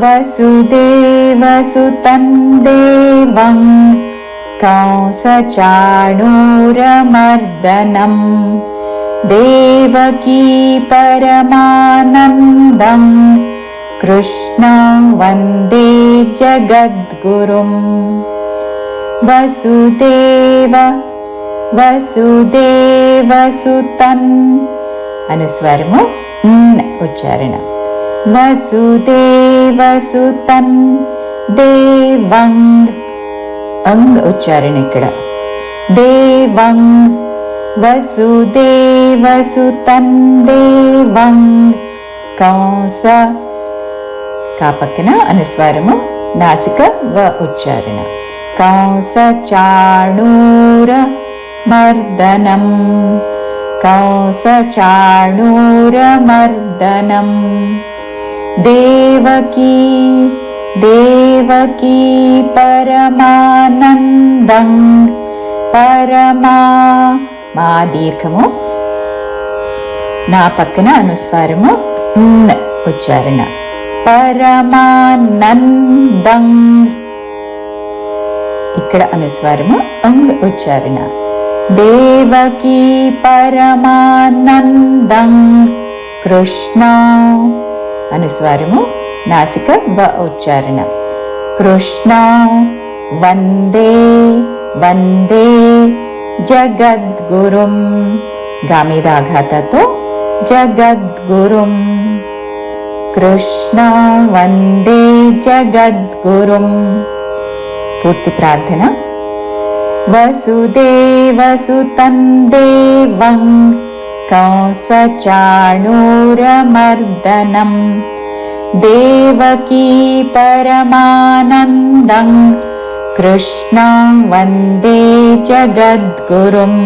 वसुदेवसुतं देवं कांसचाणूरमर्दनं देवकी परमानन्दं कृष्णं वन्दे जगद्गुरुम् वसुदेव वसुदेवसुतन् अनुस्वर्म उच्चारणम् वसुदेवसुतं देवङ् अङ्ग उच्चारणे किड देवङ् वसुदेवसुतं देवङ् कास कापकेन अनुस्वारम् नासिक व उच्चारण कास चाणूर कास चाणूर मर्दनम् देवकी देवकी परमानन्दं పరమా మా దీర్ఘము నా పక్కన అనుస్వారము ఉచ్చారణ పరమానందం ఇక్కడ అనుస్వారము అంగ్ ఉచ్చారణ దేవకీ పరమానందం కృష్ణ అనుస్వారము నాసిక వ ఉచ్చారణ కృష్ణ వందే వందే జగద్గురుం గామిదాఘాతతో జగద్గురుం కృష్ణ వందే జగద్గురుం పూర్తి ప్రార్థన వసుదేవసుతం దేవం कंसचाणूरमर्दनं देवकी परमानन्दं कृष्णं वन्दे जगद्गुरुम्